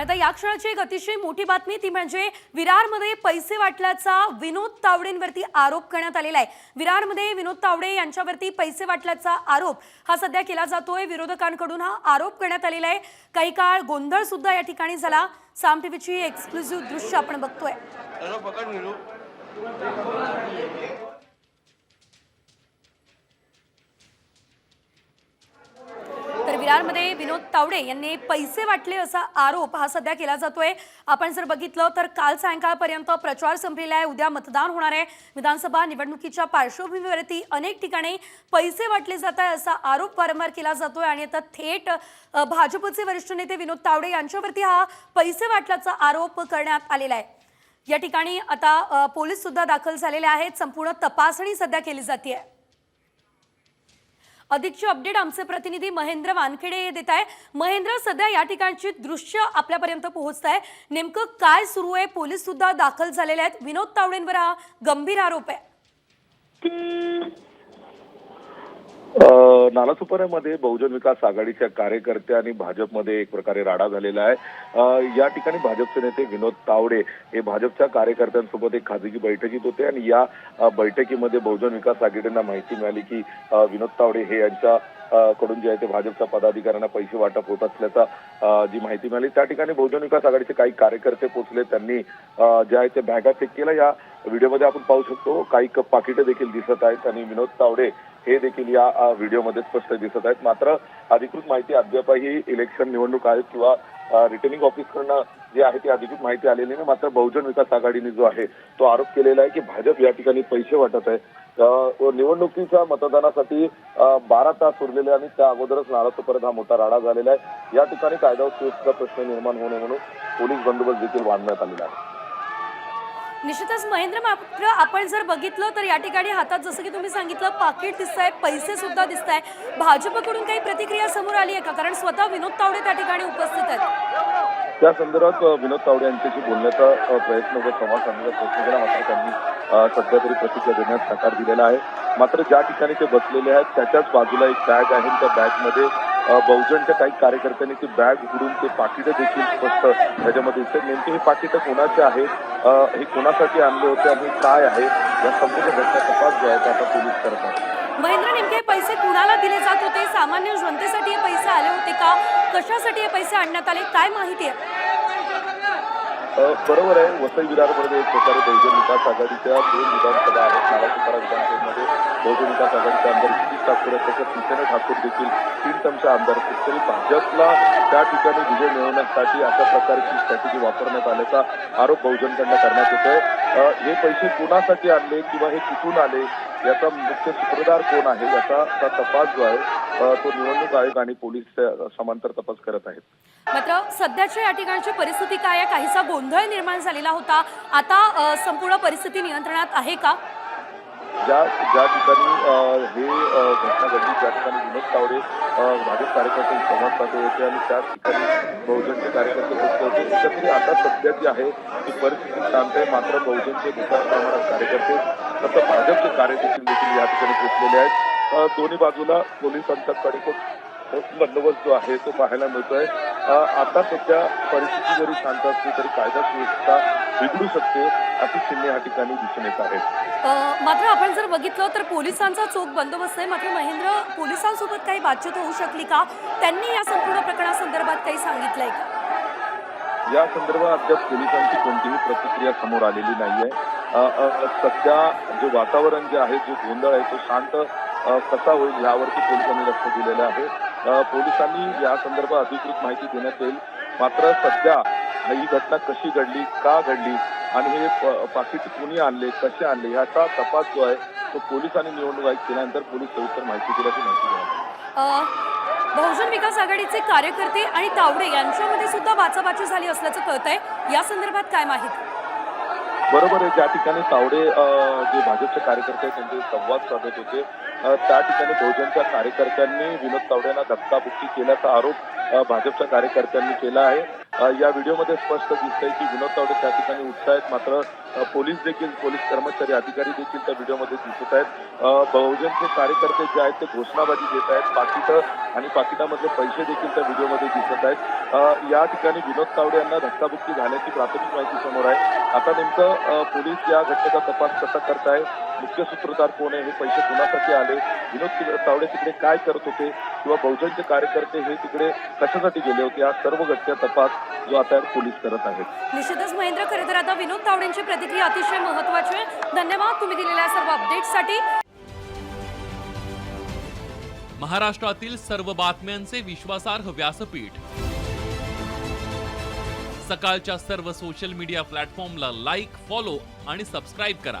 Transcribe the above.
आता या क्षणाची एक अतिशय मोठी बातमी ती म्हणजे विरारमध्ये पैसे वाटल्याचा विनोद तावडेंवरती आरोप करण्यात आलेला आहे. विरारमध्ये विनोद तावडे यांच्यावरती पैसे वाटल्याचा आरोप हा सध्या केला जातोय. विरोधकांकडून हा आरोप करण्यात आलेला आहे. काही काळ गोंधळ सुद्धा या ठिकाणी झाला. साम टीव्हीची एक्सक्लुझिव्ह दृश्य आपण बघतोय. विरारमध्ये विनोद तावडे यांनी पैसे वाटले असा आरोप हा सध्या केला जातोय. आपण जर बघितलं तर काल सायंकाळपर्यंत प्रचार संपलेला आहे. उद्या मतदान होणार आहे. विधानसभा निवडणुकीच्या पार्श्वभूमीवरती अनेक ठिकाणी पैसे वाटले जात आहे असा आरोप वारंवार केला जातोय आणि आता थेट भाजपचे वरिष्ठ नेते विनोद तावडे यांच्यावरती हा पैसे वाटल्याचा आरोप करण्यात आलेला आहे. या ठिकाणी आता पोलीस सुद्धा दाखल झालेले आहेत. संपूर्ण तपासणी सध्या केली जाते अधिकचे अपडेट आमचे प्रतिनिधी महेंद्र वानखेडे देत आहे महेंद्र सध्या या ठिकाणची दृश्य आपल्यापर्यंत पोहोचत आहे. नेमकं काय सुरू आहे? पोलीस सुद्धा दाखल झालेले आहेत. विनोद तावडेंवर हा गंभीर आरोप आहे. नालासुपाऱ्यामध्ये बहुजन विकास आघाडीच्या कार्यकर्त्या आणि भाजपमध्ये एक प्रकारे राडा झालेला आहे. या ठिकाणी भाजपचे नेते विनोद तावडे हे भाजपच्या कार्यकर्त्यांसोबत एक खाजगी बैठकीत होते आणि या बैठकीमध्ये बहुजन विकास आघाडींना माहिती मिळाली की विनोद तावडे हे यांच्या कडून जे आहे ते भाजपच्या पदाधिकाऱ्यांना पैसे वाटप होत असल्याचा जी माहिती मिळाली. त्या ठिकाणी बहुजन विकास आघाडीचे काही कार्यकर्ते पोहोचले. त्यांनी जे आहे ते बॅगा चेक केला या व्हिडिओमध्ये आपण पाहू शकतो काही पाकिटं देखील दिसत आहेत आणि विनोद तावडे हे देखील या व्हिडिओमध्ये स्पष्ट दिसत आहेत. मात्र अधिकृत माहिती अद्यापही इलेक्शन निवडणूक आयोग किंवा रिटर्निंग ऑफिसकडनं जी आहे ती अधिकृत माहिती आलेली नाही. मात्र बहुजन विकास आघाडीने जो आहे तो आरोप केलेला आहे की भाजप या ठिकाणी पैसे वाटत आहे. निवडणुकीच्या मतदानासाठी बारा तास उरलेले आणि त्या अगोदरच नाराजोपर्यंत हा मोठा राडा झालेला आहे. या ठिकाणी कायदा व सुव्यवस्थेचा प्रश्न निर्माण होणे म्हणून पोलीस बंदोबस्त देखील बांधण्यात आलेला आहे. निश्चितच महेंद्र मात्र आपण जर बघितलं तर या ठिकाणी हातात जसं की तुम्ही सांगितलं पाकिट दिसत आहे पैसे सुद्धा दिसत आहे भाजपकडून काही प्रतिक्रिया समोर आली आहे का? कारण स्वतः विनोद तावडे त्या ठिकाणी उपस्थित आहेत. त्या संदर्भात विनोद तावडे यांच्याशी बोलण्याचा प्रयत्न व संवाद साधण्याचा प्रयत्न केला. मात्र त्यांनी सध्या तरी प्रतिक्रिया देण्यास नकार दिलेला आहे. मात्र ज्या ठिकाणी ते बसलेले आहेत त्याच्याच बाजूला एक बॅग आहे. त्या बॅगमध्ये बहुजनच्या काही कार्यकर्त्यांनी ती बॅग उडून ते पाकिटं देखील स्पष्ट त्याच्यामध्ये दिसते नेमके हे पाकिटं कोणाचे आहेत हे कोणासाठी आणले होते आणि काय आहे? या संपूर्ण घटना तपास जो आहे तो आता पोलीस करत आहेत. महेंद्र नेमके हे पैसे कुणाला दिले जात होते? सामान्य जनतेसाठी हे पैसे आले होते का? कशासाठी हे पैसे आणण्यात आले? काय माहिती आहे? बरोबर आहे. वसई विरारमध्ये एक प्रकारे बहुजन विकास आघाडीच्या दोन विधानसभा आहेत. नालासोपारा विधानसभेमध्ये बहुजन विकास आघाडीचे आमदार क्षितिज ठाकूर आहेत. तसंच शिवसेना ठाकूर देखील तीन टर्मचे आमदार आहेत. तरी भाजपला त्या ठिकाणी विजय मिळवण्यासाठी अशा प्रकारची स्ट्रॅटेजी वापरण्यात आल्याचा आरोप बहुजनकडनं करण्यात येतोय. हे पैसे कोणासाठी आणले किंवा हे कुठून आले? याचा मुख्य सूत्रधार कोण आहे? याचा तपास जो आहे तो निवडणूक आयोग आणि पोलीस समांतर तपास करत आहेत. मात्र सध्याच्या या ठिकाणची परिस्थिती काय आहे? काहीसा गोंधळ निर्माण झालेला होता. आता संपूर्ण परिस्थिती नियंत्रणात आहे का? ज्या ज्या ठिकाणी हे घटना घडली त्या ठिकाणी विनोद तावडे भाजप कार्यकर्ते संवाद साधले होते आणि त्या ठिकाणी बहुजनचे कार्यकर्ते पोहोचले होते. एकंदरीत आता सध्या जी आहे ती परिस्थिती शांत आहे. मात्र बहुजनचे मोठ्या प्रमाणात कार्यकर्ते तसं भाजपचे कार्यकर्ते देखील या ठिकाणी पोहोचलेले आहेत. दोन्ही बाजूला पोलिसांच्याकडे खूप बंदोबस्त जो आहे तो पाहायला मिळतोय. आता सध्या परिस्थिती जरी शांत असली तरी कायदा सुव्यवस्था बिघडू शकते अशी चिन्हे या ठिकाणी दिसून येत आहेत. मात्र आपण जर बघितलं तर पोलिसांचा चोख बंदोबस्त आहे. मात्र महेंद्र पोलिसांसोबत काही बातचीत होऊ शकली का? त्यांनी या संपूर्ण प्रकरणासंदर्भात काही सांगितलंय का? या संदर्भात अद्याप पोलिसांची कोणतीही प्रतिक्रिया समोर आलेली नाहीये. सध्या जे वातावरण जे आहे जो गोंधळ आहे तो शांत कसा होईल यावरती पोलिसांनी लक्ष दिलेलं आहे. पोलिसांनी या संदर्भात अधिकृत माहिती देण्यात येईल. मात्र सध्या ही घटना कशी घडली का घडली आणि हे पाकिट कुणी आणले कसे आणले याचा तपास जो आहे तो पोलिसांनी निवडणूक आयोग केल्यानंतर पोलीस सविस्तर माहिती दिल्याची माहिती देण्यात बहुजन विकास आघाडीचे कार्यकर्ते आणि तावडे यांच्यामध्ये सुद्धा बाचाबाची झाली असल्याचं कळत आहे या संदर्भात काय माहिती? बरोबर आहे ज्या ठिकाणी तावडे जे भाजपचे कार्यकर्ते त्यांचे संवाद साधत होते त्या ठिकाणी बहुजनच्या कार्यकर्त्यांनी विनोद तावडेंना धक्काबुक्की केल्याचा आरोप भाजपच्या कार्यकर्त्यांनी केला आहे. या व्हिडिओमध्ये स्पष्ट दिसतंय की विनोद तावडे त्या ठिकाणी उठत आहेत मात्र पोलीस देखील पोलीस कर्मचारी अधिकारी देखील त्या व्हिडिओमध्ये दिसत आहेत. बहुजनचे कार्यकर्ते जे आहेत ते घोषणाबाजी देत आहेत. पाकिटं आणि पाकिटामधले पैसे देखील त्या व्हिडिओमध्ये दिसत आहेत. या ठिकाणी विनोद तावडे यांना धक्काबुक्की झाल्याची प्राथमिक माहिती समोर आहे. आता नेमकं पोलीस या घटनेचा तपास कसा करताय मुख्य सूत्रधार कोण आहे? हे पैसे कुणासाठी आले? विनोद तावडे तिकडे काय करत होते? किंवा बहुजनचे कार्यकर्ते हे तिकडे कशासाठी गेले होते? हा सर्व घटनेचा तपास जो आता पोलीस करत आहेत. निश्चितच महेंद्र खरे तर आता विनोद तावडेंची प्रतिक्रिया अतिशय महत्वाची आहे. धन्यवाद तुम्ही दिलेल्या सर्व अपडेट्ससाठी महाराष्ट्रातील सर्व बातम्यांचे विश्वासार्ह व्यासपीठ. सकाळच्या सर्व सोशल मीडिया प्लॅटफॉर्मला लाईक फॉलो आणि सबस्क्राईब करा.